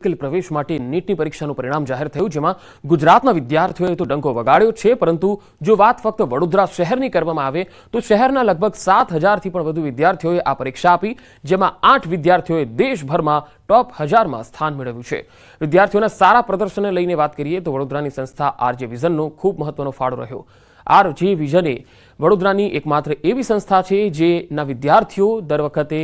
Medical પ્રવેશ માટે નીટની પરીક્ષાનું પરિણામ જાહેર થયું, જેમાં ગુજરાતના વિદ્યાર્થીઓએ તો ડંકો વગાડ્યો છે, પરંતુ જો વાત ફક્ત વડોદરા શહેરની કરવામાં આવે, તો શહેરના લગભગ સાત હજારથી પણ વધુ વિદ્યાર્થીઓએ આ પરીક્ષા આપી, જેમાં આઠ વિદ્યાર્થીઓએ દેશભરમાં ટોપ હજારમાં સ્થાન મેળવ્યું છે. વિદ્યાર્થીઓના સારા પ્રદર્શનને લઈને વાત કરીએ, તો વડોદરાની સંસ્થા આરજે વિઝનનો ખૂબ મહત્વનો ફાળો રહ્યો. આરજે વિઝને વડોદરાની એકમાત્ર એવી સંસ્થા છે જેના વિદ્યાર્થીઓ દર વખતે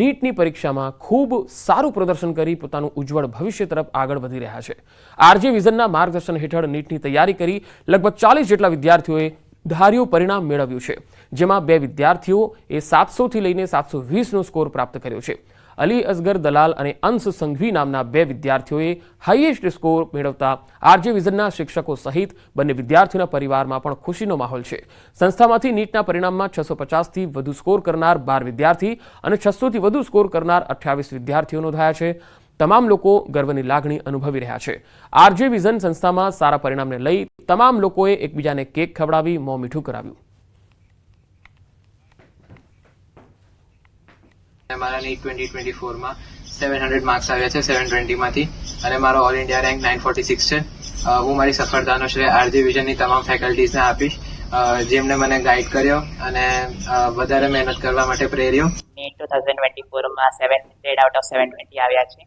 નીટની પરીક્ષામાં ખૂબ સારું પ્રદર્શન કરી પોતાનું ઉજ્જવળ ભવિષ્ય તરફ આગળ વધી રહ્યા છે. આરજે વિઝનના માર્ગદર્શન હેઠળ નીટની તૈયારી કરી લગભગ ચાલીસ જેટલા વિદ્યાર્થીઓએ ધાર્યું પરિણામ મેળવ્યું છે, જેમાં બે વિદ્યાર્થીઓ એ સાતસોથી લઈને સાતસો વીસનો સ્કોર પ્રાપ્ત કર્યો છે. અલી અસગર દલાલ અને અંશ સંઘવી નામના બે વિદ્યાર્થીઓએ હાઈએસ્ટ સ્કોર મેળવતા આરજે વિઝનના શિક્ષકો સહિત બંને વિદ્યાર્થીઓના પરિવારમાં પણ ખુશીનો માહોલ છે. સંસ્થામાંથી નીટના પરિણામમાં છસો પચાસથી વધુ સ્કોર કરનાર બાર વિદ્યાર્થી અને છસોથી વધુ સ્કોર કરનાર અઠ્યાવીસ વિદ્યાર્થીઓ નોંધાયા છે. તમામ લોકો ગર્વની લાગણી અનુભવી રહ્યા છે. આરજે વિઝન સંસ્થામાં સારા પરિણામને લઈ તમામ લોકોએ એકબીજાને કેક ખવડાવી મોં મીઠું કરાવ્યું. મારા નીટ ટ્વેન્ટી ટ્વેન્ટી ફોરમાં સેવન હંડ્રેડ માર્ક્સ આવ્યા છે સેવન ટ્વેન્ટીમાંથી અને મારો all India rank nine forty six છે હું મારી સફળતાનો શ્રેય આરજી વિઝનની તમામ ફેકલ્ટીઝને આપીશ. જેમણે મને ગાઈડ કર્યો અને વધારે મહેનત કરવા માટે પ્રેર્યો. NEET two thousand twenty ફોરમાં seven hundred out of seven twenty આવ્યા છે.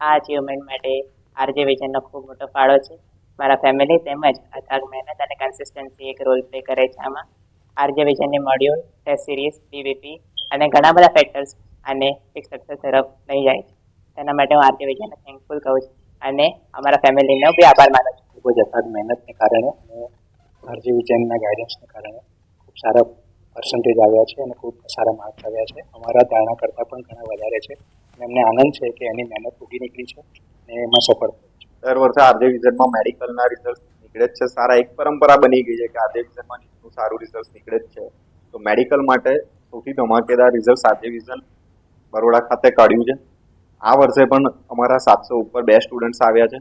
આ અચીવમેન્ટ માટે આરજે વિઝનનો ખૂબ મોટો ફાળો છે. મારા ફેમિલી તેમજ અથાગ મહેનત અને કન્સિસ્ટન્સી એક રોલ પ્લે કરે છે આમાં. આરજે વિઝનની મોડ્યુલ ટેસ્ટ સિરીઝ પીવીપી અને ઘણા બધા ફેક્ટર્સ આને એક સક્સેસ તરફ લઈ જાય છે. તેના માટે હું આરતી વિઝનને થેન્કફુલ કહું છું. અને અમારા ફેમિલીનો બી આભાર માનું છું. ખૂબ જ અથાગ મહેનતને કારણે અને આરજી વિજયનના ગાઈડન્સને કારણે ખૂબ સારા પર્સન્ટેજ આવ્યા છે અને ખૂબ સારા માર્ક્સ આવ્યા છે. અમારા ધારણા કરતાં પણ ઘણા વધારે છે. અને અમને આનંદ છે કે એની મહેનત ઉગી નીકળી છે અને એમાં સફળ દર વર્ષે આરજે વિઝનમાં મેડિકલના રિઝલ્ટ નીકળે જ છે. સારા એક પરંપરા બની ગઈ છે કે આરજે વિઝનમાં સારું રિઝલ્ટ નીકળે જ છે. તો મેડિકલ માટે સૌથી ધમાકેદાર રિઝલ્ટ સાથે વિઝન બરોડા ખાતે કાઢ્યું છે. આ વર્ષે પણ અમારા સાતસો ઉપર બે સ્ટુડન્ટ્સ આવ્યા છે.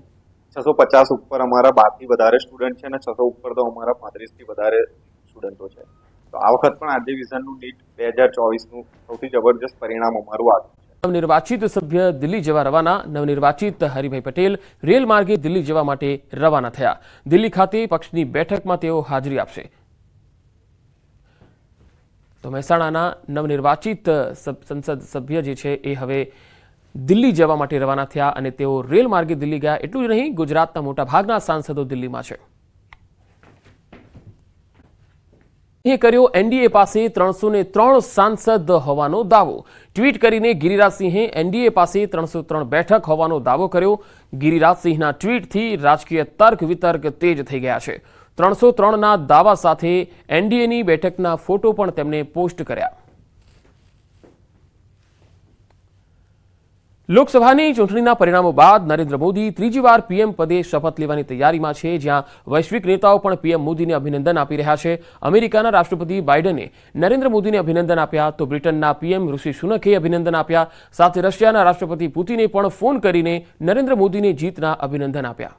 છસો પચાસ ઉપર અમારા બારથી વધારે સ્ટુડન્ટ છે અને છસો ઉપર તો અમારા પાંત્રીસથી વધારે સ્ટુડન્ટો છે. તો આ વખત પણ આજે વિઝનનું નીટ બે હજાર ચોવીસનું સૌથી જબરજસ્ત પરિણામ અમારું આવ્યું નવનિર્વાચિત સભ્ય દિલ્હી જવા રવાના. નવનિર્વાચિત હરિભાઈ પટેલ રેલ માર્ગે દિલ્હી જવા માટે રવાના થયા. દિલ્હી ખાતે પક્ષની બેઠકમાં તેઓ હાજરી આપશે. તો મહેસાણાના નવનિર્વાચિત સંસદ સભ્ય જે છે એ હવે દિલ્હી જવા માટે રવાના થયા અને તેઓ રેલ માર્ગે દિલ્હી ગયા. એટલું જ નહીં, ગુજરાતના મોટાભાગના સાંસદો દિલ્હીમાં છે. એ કર્યો એનડીએ પાસે ત્રણસો ને ત્રણ સાંસદ હોવાનો દાવો. ટ્વીટ કરીને ગિરિરાજસિંહે એનડીએ પાસે ત્રણસો ત્રણ બેઠક હોવાનો દાવો કર્યો. ગિરિરાજસિંહના ટ્વીટથી રાજકીય તર્ક વિતર્ક તેજ થઈ ગયા છે. ત્રણસો ત્રણના દાવા સાથે એનડીએની બેઠકના ફોટો પણ તેમણે પોસ્ટ કર્યા. લોકસભાની ચૂંટણીના પરિણામો બાદ નરેન્દ્ર મોદી ત્રીજી વાર પીએમ પદે શપથ લેવાની તૈયારીમાં છે, જ્યાં વૈશ્વિક નેતાઓ પણ પીએમ મોદીને અભિનંદન આપી રહ્યા છે. અમેરિકાના રાષ્ટ્રપતિ બાઇડને નરેન્દ્ર મોદીને અભિનંદન આપ્યા તો બ્રિટનના પીએમ ઋષિ સુનકે અભિનંદન આપ્યા. સાથે રશિયાના રાષ્ટ્રપતિ પુતિને પણ ફોન કરીને નરેન્દ્ર મોદીને જીતના અભિનંદન આપ્યા.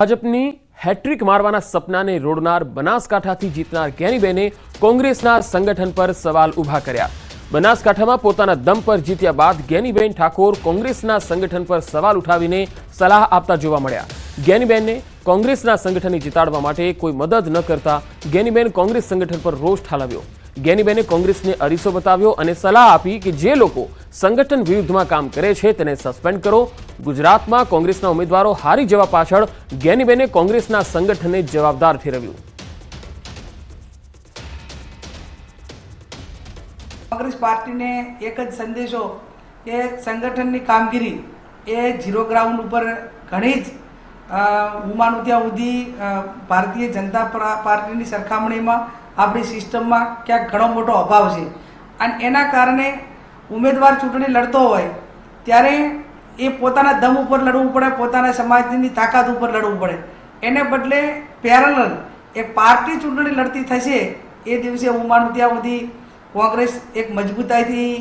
ભાજપની હેટ્રિક મારવાના સપનાને રોડનાર બનાસકાંઠાથી જીતનાર કેનીબેને કોંગ્રેસના સંગઠન પર સવાલ ઊભા કર્યા. બનાસકાંઠામાં પોતાના દમ પર જીત્યા બાદ ગેનીબેન ઠાકોર કોંગ્રેસના સંગઠન પર સવાલ ઉઠાવીને સલાહ આપતા જોવા મળ્યા. ગેનીબેનને કોંગ્રેસના સંગઠનને જીતાડવા માટે કોઈ મદદ ન કરતા ગેનીબેન કોંગ્રેસ સંગઠન પર રોષ ઠાલવ્યો. જ્ઞાનીબેને કોંગ્રેસને અરીસો બતાવ્યો અને સલાહ આપી કે જે લોકો સંગઠન વિરુદ્ધમાં કામ કરે છે તેને સસ્પેન્ડ કરો. ગુજરાતમાં કોંગ્રેસના ઉમેદવારો હારી જવા પાછળ ગેનીબેને કોંગ્રેસના સંગઠનને જવાબદાર ઠેરવ્યું. કોંગ્રેસ પાર્ટીને એક જ સંદેશો કે સંગઠનની કામગીરી એ ઝીરો ગ્રાઉન્ડ ઉપર ઘણી જ હું ત્યાં સુધી ભારતીય જનતા પાર્ટીની સરખામણીમાં આપણી સિસ્ટમમાં ક્યાંક ઘણો મોટો અભાવ છે. અને એના કારણે ઉમેદવાર ચૂંટણી લડતો હોય, ત્યારે એ પોતાના દમ ઉપર લડવું પડે, પોતાના સમાજની તાકાત ઉપર લડવું પડે. એને બદલે પેરેલલ એ પાર્ટી ચૂંટણી લડતી થશે, એ દિવસે હું માનું ત્યાં સુધી કોંગ્રેસ એક મજબૂતાઈથી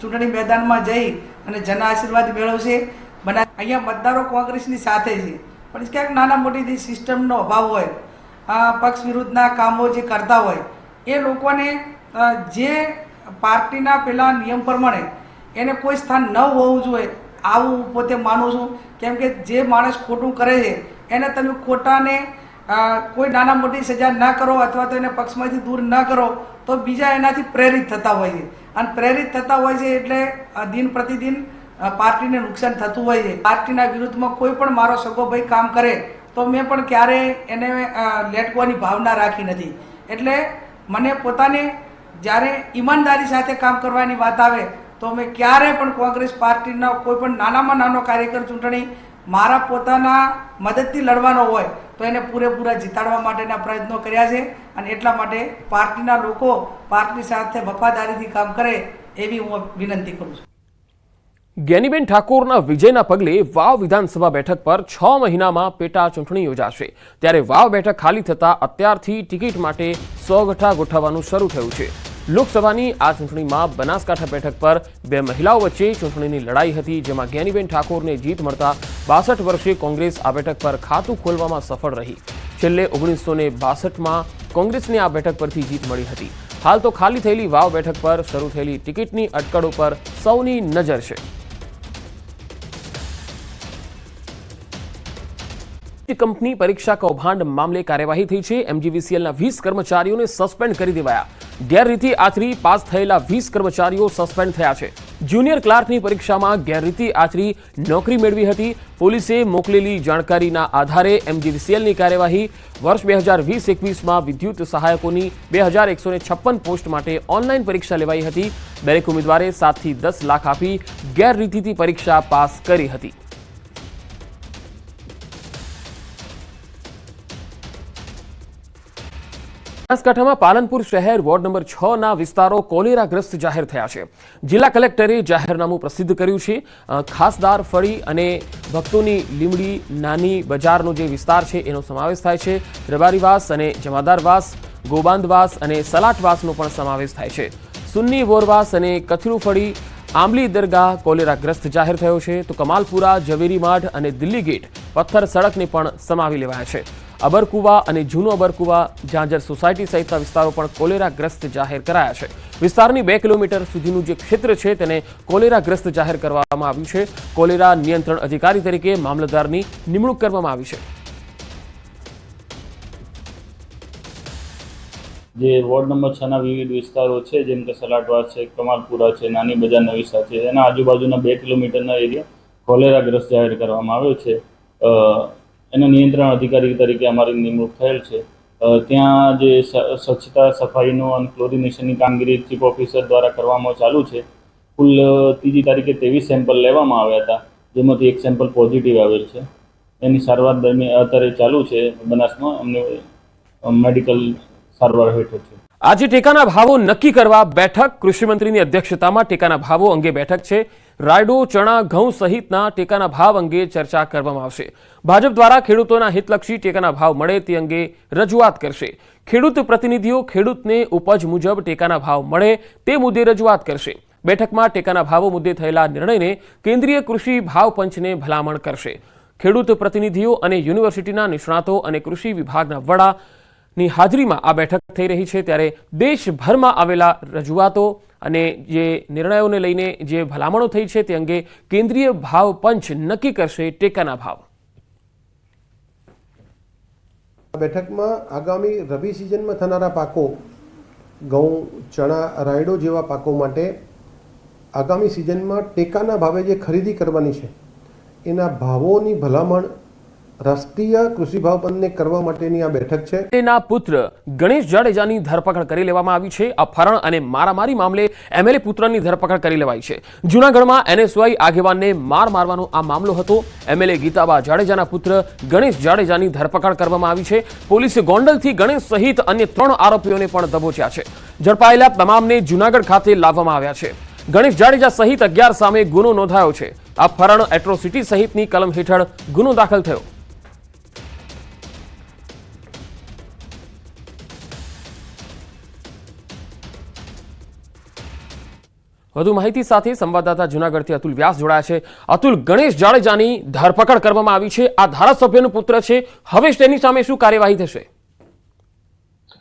ચૂંટણી મેદાનમાં જઈ અને જન આશીર્વાદ મેળવશે. બના અહીંયા મતદારો કોંગ્રેસની સાથે છે. પણ ક્યાંક નાના મોટી સિસ્ટમનો અભાવ હોય પક્ષ વિરુદ્ધના કામો જે કરતા હોય, એ લોકોને જે પાર્ટીના પેલા નિયમ પ્રમાણે એને કોઈ સ્થાન ન હોવું જોઈએ, આવું પોતે માનું છું. કેમ કે જે માણસ ખોટું કરે છે, એને તમે ખોટાને કોઈ નાના મોટી સજા ના કરો અથવા તો એને પક્ષમાંથી દૂર ન કરો, તો બીજા એનાથી પ્રેરિત થતા હોય છે. અને પ્રેરિત થતા હોય છે એટલે દિન પ્રતિદિન પાર્ટીને નુકસાન થતું હોય છે. પાર્ટીના વિરુદ્ધમાં કોઈ પણ મારો સગો ભાઈ કામ કરે તો મેં પણ ક્યારેય એને લેટકવાની ભાવના રાખી નથી. એટલે મને પોતાને જ્યારે ઈમાનદારી સાથે કામ કરવાની વાત આવે, તો મેં ક્યારે પણ કોંગ્રેસ પાર્ટીના કોઈ પણ નાનામાં નાનો કાર્યકર ચૂંટણી મારા પોતાના મદદથી લડવાનો હોય, તો એને પૂરેપૂરા જીતાડવા માટેના પ્રયત્નો કર્યા છે અને એટલા માટે પાર્ટીના લોકો પાર્ટી સાથે વફાદારીથી કામ કરે એવી હું વિનંતી કરું છું. જ્ઞાનીબેન ઠાકોરના વિજયના પગલે વાવ વિધાનસભા બેઠક પર છ મહિનામાં પેટા ચૂંટણી યોજાશે. ત્યારે વાવ બેઠક ખાલી થતાં અત્યારથી ટિકિટ માટે સોગઠા ગોઠવવાનું શરૂ થયું છે. લોકસભાની આ ચૂંટણીમાં બનાસકાંઠા બેઠક પર બે મહિલાઓ વચ્ચે ચૂંટણીની લડાઈ હતી, જેમાં જ્ઞાનીબેન ઠાકોરને જીત મળતા બાસઠ વર્ષે કોંગ્રેસ આ બેઠક પર ખાતું ખોલવામાં સફળ રહી. છેલ્લે ઓગણીસો ને બાસઠમાં કોંગ્રેસને આ બેઠક પરથી જીત મળી હતી. હાલ તો ખાલી થયેલી વાવ બેઠક પર શરૂ થયેલી ટિકિટની અટકળો પર સૌની નજર છે. કંપની પરીક્ષા કૌભાંડ મામલે કાર્યવાહી થઈ છે. એમજીવીસીએલના વીસ કર્મચારીઓને સસ્પેન્ડ કરી દેવાયા. ગેરરીતિ આચરી પાસ થયેલા વીસ કર્મચારીઓ સસ્પેન્ડ થયા છે. જુનિયર ક્લાર્કની પરીક્ષામાં ગેરરીતિ આચરી નોકરી મેળવી હતી. પોલીસે મોકલેલી જાણકારીના આધારે એમજીવીસીએલની કાર્યવાહી વર્ષ બે હજાર વીસ એકવીસમાં વિદ્યુત સહાયકોની બે હજાર એકસો છપ્પન પોસ્ટ માટે ઓનલાઈન પરીક્ષા લેવાઈ હતી. દરેક ઉમેદવારે સાતથી દસ લાખ આપી ગેરરીતિથી પરીક્ષા પાસ કરી હતી. બનાસકાંઠામાં પાલનપુર શહેર વોર્ડ નંબર છ ના વિસ્તારો કોલેરાગ્રસ્ત જાહેર થયા છે. જિલ્લા કલેક્ટરે જાહેરનામું પ્રસિદ્ધ કર્યું છે. ખાસદાર ફળી અને ભક્તોની લીમડી નાની બજારનો જે વિસ્તાર છે, એનો સમાવેશ થાય છે. રબારીવાસ અને જમાદારવાસ, ગોબાંદવાસ અને સલાટવાસનો પણ સમાવેશ થાય છે. સુન્ની વોરવાસ અને કથરુફળી આંબલી દરગાહ કોલેરાગ્રસ્ત જાહેર થયો છે. તો કમાલપુરા, ઝવેરી માઢ અને દિલ્હી ગેટ પથ્થર સડકને પણ સમાવી લેવાયા છે. અબરકુવા અને જૂનો અબરકુવા ઝાંઝર સોસાયટી સહિતના વિસ્તારો પણ કોલેરાગ્રસ્ત જાહેર કરાયા છે. વિસ્તારની બે કિલોમીટર સુધીનું જે ક્ષેત્ર છે તેને કોલેરાગ્રસ્ત જાહેર કરવામાં આવ્યું છે. કોલેરા નિયંત્રણ અધિકારી તરીકે મામલતદારની નિમણૂક કરવામાં આવી છે. જે વોર્ડ નંબર છના વિવિધ વિસ્તારો છે, જેમ કે સલાટવાસ છે, કમાલપુરા છે, નાની બજાર નવીસા છે, એના આજુબાજુના બે કિલોમીટરના એરિયા કોલેરાગ્રસ્ત જાહેર કરવામાં આવ્યો છે. એના નિયંત્રણ અધિકારી તરીકે અમારી નિમણૂક થયેલ છે. ત્યાં જે સ્વચ્છતા સફાઈનો અને ક્લોરિનેશનની કામગીરી ચીફ ઓફિસર દ્વારા કરવામાં ચાલુ છે. કુલ ત્રીજી તારીખે ત્રેવીસ સેમ્પલ લેવામાં આવ્યા હતા, જેમાંથી એક સેમ્પલ પોઝિટિવ આવેલ છે. એની સારવાર દરમિયાન અત્યારે ચાલુ છે બનાસમાં, અમને મેડિકલ સારવાર હેઠળ છે. આજે ટેકાના ભાવો નક્કી કરવા બેઠક. કૃષિમંત્રીની અધ્યક્ષતામાં ટેકાના ભાવો અંગે બેઠક છે. રાયડો, ચણા, ઘઉં સહિતના ટેકાના ભાવ અંગે ચર્ચા કરવામાં આવશે. ભાજપ દ્વારા ખેડૂતોના હિતલક્ષી ટેકાના ભાવ મળે તે અંગે રજૂઆત કરશે. ખેડૂત પ્રતિનિધિઓ ખેડૂતને ઉપજ મુજબ ટેકાના ભાવ મળે તે મુદ્દે રજૂઆત કરશે. બેઠકમાં ટેકાના ભાવો મુદ્દે થયેલા નિર્ણયને કેન્દ્રીય કૃષિ ભાવ પંચને ભલામણ કરશે. ખેડૂત પ્રતિનિધિઓ અને યુનિવર્સિટીના નિષ્ણાતો અને કૃષિ વિભાગના વડા ની હાજરીમાં આ બેઠક થઈ રહી છે ત્યારે દેશભરમાં આવેલા રજૂઆતો અને જે નિર્ણયોને લઈને જે ભલામણો થઈ છે તે અંગે કેન્દ્રીય ભાવ પંચ નક્કી કરશે ટેકાના ભાવ. આ બેઠકમાં આગામી રવિ સિઝનમાં થનારા પાકો, ઘઉં, ચણા, રાયડો જેવા પાકો માટે આગામી સિઝનમાં ટેકાના ભાવે જે ખરીદી કરવાની છે, એના ભાવોની ભલામણ રાષ્ટ્રીય કૃષિ ભાવ બંધને કરવા માટેની આ બેઠક છે. તેના પુત્ર ગણેશ જાડેજાની ધરપકડ કરી લેવામાં આવી છે. અપહરણ અને મારામારી મામલે એમએલએ પુત્રની ધરપકડ કરી લેવાઈ છે. જૂનાગઢમાં એનએસવાય આગેવાનને માર મારવાનો આ મામલો હતો. એમએલએ ગીતાબા જાડેજાના પુત્ર ગણેશ જાડેજાની ધરપકડ કરવામાં આવી છે. પોલીસે ગોંડલથી ગણેશ સહિત અન્ય ત્રણ આરોપીઓને પણ દબોચ્યા છે. ઝડપાયેલા તમામને જૂનાગઢ ખાતે લાવવામાં આવ્યા છે. ગણેશ જાડેજા સહિત અગિયાર સામે ગુનો નોંધાયો છે. અપહરણ એટ્રોસિટી સહિતની કલમ હેઠળ ગુનો દાખલ થયો. વધુ માહિતી સાથે સંવાદદાતા જુનાગઢથી અતુલ વ્યાસ જોડાયા છે. અતુલ, ગણેશ જાડેજાની ધરપકડ કરવામાં આવી છે. આ ધારાસભ્યનો પુત્ર છે. હવે તેની સામે શું કાર્યવાહી થશે?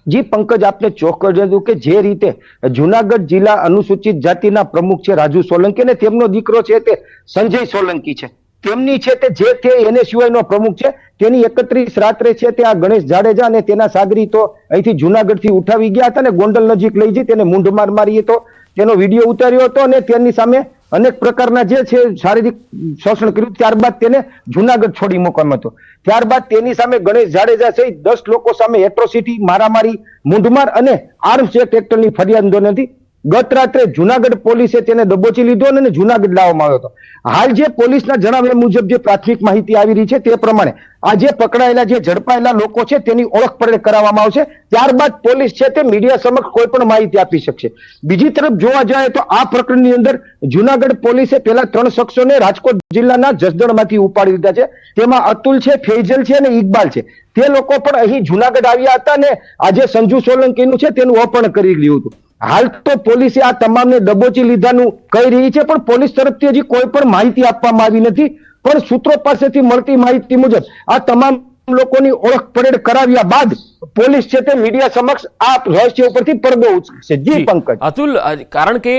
જી, પંકજ, આપને ચોક્કસ કે જે રીતે જુનાગઢ જિલ્લા અનુસૂચિત જાતિના પ્રમુખ છે રાજુ સોલંકી અને તેમનો દીકરો છે તે સંજય સોલંકી છે. તેમની છે તે જે તે એનએસયુઆઈ નો પ્રમુખ છે. તેની એકત્રીસ રાત્રે છે તે આ ગણેશ જાડેજા અને તેના સાગરીતો અહીંથી જુનાગઢથી ઉઠાવી ગયા હતા અને ગોંડલ નજીક લઈ જઈ તેને મૂંઢમાર મારી હતો. તેનો વીડિયો ઉતાર્યો હતો અને તેની સામે અનેક પ્રકારના જે છે શારીરિક શોષણ કર્યું. ત્યારબાદ તેને જુનાગઢ છોડી મૂકવામાં હતો. ત્યારબાદ તેની સામે ગણેશ જાડેજા સહિત દસ લોકો સામે એટ્રોસિટી, મારામારી, મૂંઢમાર અને આર્મ્સ એક્ટ હેઠળની ફરિયાદ નોંધી ગત રાત્રે જુનાગઢ પોલીસે તેને દબોચી લીધો અને જુનાગઢ લાવવામાં આવ્યો હતો. હાલ જે પોલીસના જણાવ્યા મુજબ જે પ્રાથમિક માહિતી આવી રહી છે તે પ્રમાણે આ જે પકડાયેલા, જે ઝડપાયેલા લોકો છે તેની ઓળખ પરેડ કરાવવામાં આવશે. ત્યારબાદ પોલીસ છે તે મીડિયા સમક્ષ કોઈ પણ માહિતી આપી શકશે. બીજી તરફ જોવા જાય તો આ પ્રકરણની અંદર જુનાગઢ પોલીસે પેલા ત્રણ શખ્સોને રાજકોટ જિલ્લાના જસદણમાંથી ઉપાડી લીધા છે. તેમાં અતુલ છે ફેજલ છે અને ઇકબાલ છે. તે લોકો પણ અહીં જુનાગઢ આવ્યા હતા અને આજે સંજુ સોલંકીનું છે તેનું અપહરણ કરી લીધું હતું. હાલ તો પોલીસે આ તમામને દબોચી લીધાનું કહી રહી છે પણ પોલીસ તરફથી હજી કોઈ પણ માહિતી આપવામાં આવી નથી. પણ સૂત્રો પાસેથી મળતી માહિતી મુજબ આ તમામ લોકોની ઓળખ પરેડ કરાવ્યા બાદ પોલીસ છે તે મીડિયા સમક્ષ આ રહસ્ય ઉપરથી પડદો ઉચકશે. જી પંકજ. અતુલ કારણ કે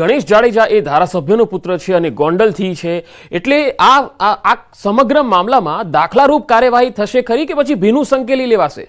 ગણેશ જાડેજા એ ધારાસભ્યનો પુત્ર છે અને ગોંડલથી છે એટલે આ આ સમગ્ર મામલામાં દાખલારૂપ કાર્યવાહી થશે ખરી કે પછી ભીનું સંકેલી લેવાશે?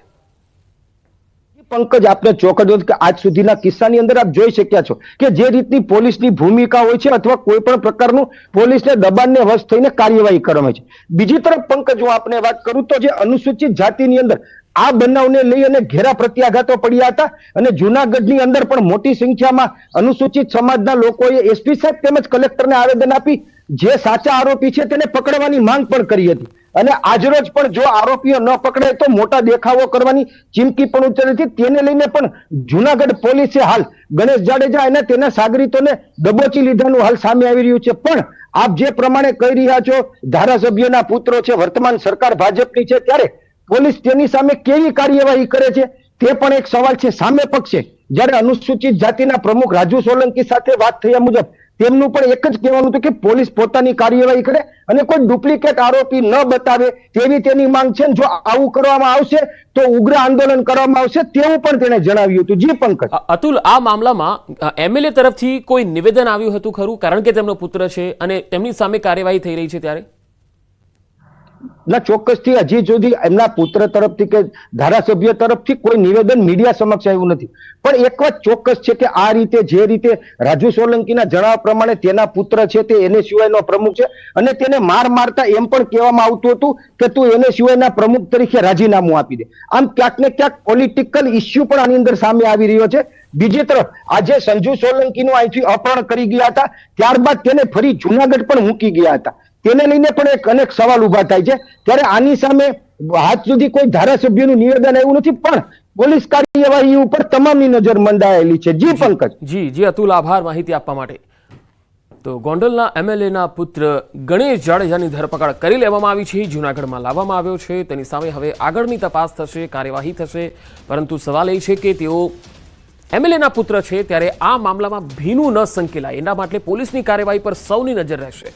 પંકજ, આપને ચોકડ્યો કે આજ સુધીના કિસ્સાની અંદર આપ જોઈ શક્યા છો કે જે રીતની પોલીસની ભૂમિકા હોય છે અથવા કોઈ પણ પ્રકારનું પોલીસને દબાણને વશ થઈને કાર્યવાહી કરવામાં છે. બીજી તરફ પંકજ, હું આપને વાત કરું તો જે અનુસૂચિત જાતિની અંદર આ બનાવને લઈ અને ઘેરા પ્રત્યાઘાતો પડ્યા હતા અને જુનાગઢની અંદર પણ મોટી સંખ્યામાં અનુસૂચિત સમાજના લોકોએ એસપી સાહેબ તેમજ કલેક્ટરને આવેદન આપી. જે સાચા આરોપી છે તેને પકડવાની માંગ પણ કરી હતી. અને આજરોજ પણ જો આરોપીઓ ન પકડાય તો મોટા દેખાવો કરવાની ચીમકી પણ ઉચ્ચારી હતી. તેને લઈને પણ જુનાગઢ પોલીસે હાલ ગણેશ જાડેજા અને તેના સાગરીતોને દબોચી લીધાનું હાલ સામે આવી રહ્યું છે. પણ આપ જે પ્રમાણે કહી રહ્યા છો ધારાસભ્યોના પુત્રો છે, વર્તમાન સરકાર ભાજપની છે, ત્યારે પોલીસ તેની સામે કેવી કાર્યવાહી કરે છે તે પણ એક સવાલ છે સામે પક્ષે. જ્યારે અનુસૂચિત જાતિના પ્રમુખ રાજુ સોલંકી સાથે વાત થયા મુજબ તેમનું પણ એક જ કહેવાનું હતું કે પોલીસ પોતાની કાર્યવાહી કરે અને કોઈ ડુપ્લિકેટ આરોપી ન બતાવે તેવી તેની માંગ છે જો આવું કરવામાં આવશે તો ઉગ્ર આંદોલન કરવામાં આવશે તેવું પણ તેણે જણાવ્યું હતું. જી પંકજ. અતુલ, આ મામલામાં એમએલએ તરફથી કોઈ નિવેદન આવ્યું હતું ખરું? કારણ કે તેમનો પુત્ર છે અને તેમની સામે કાર્યવાહી થઈ રહી છે ત્યારે? ના, ચોક્કસથી હજી સુધી એમના પુત્ર તરફથી કે ધારાસભ્ય તરફથી કોઈ નિવેદન મીડિયા સમક્ષ આવ્યું નથી. પણ એક વાત ચોક્કસ છે કે આ રીતે, જે રીતે રાજુ સોલંકીના જણાવ્યા પ્રમાણે તેના પુત્ર છે તે એને સિવાયનો પ્રમુખ છે અને તેને માર મારતા એમ પણ કહેવામાં આવતું હતું કે તું એને સિવાયના પ્રમુખ તરીકે રાજીનામું આપી દે. આમ ક્યાંક ને ક્યાંક પોલિટિકલ ઇસ્યુ પણ આની અંદર સામે આવી રહ્યો છે. બીજી તરફ, આજે સંજુ સોલંકીનું અહીંથી અપહરણ કરી ગયા હતા. ત્યારબાદ તેને ફરી જુનાગઢ પણ મૂકી ગયા હતા. તેને લઈને પણ એક અનેક સવાલ ઊભા થાય છે. ત્યારે આની સામે હાથ સુધી કોઈ ધારાસભ્યનું નિવેદન આવ્યું નથી પણ પોલીસ કાર્યવાહી ઉપર તમામની નજર મંડાયેલી છે. જી પંકજ. જી જી અતુલ આભાર માહિતી આપવા માટે. તો ગોંડલના એમએલએના પુત્ર ગણેશ જાડેજાની ધરપકડ કરી લેવામાં આવી છે. જૂનાગઢમાં લાવવામાં આવ્યો છે. તેની સામે હવે આગળની તપાસ થશે કાર્યવાહી થશે. પરંતુ સવાલ એ છે કે તેઓ એમએલએના પુત્ર છે ત્યારે આ મામલામાં ભીનું ન સંકેલાય. એના માટે પોલીસની કાર્યવાહી પર સૌની નજર રહેશે.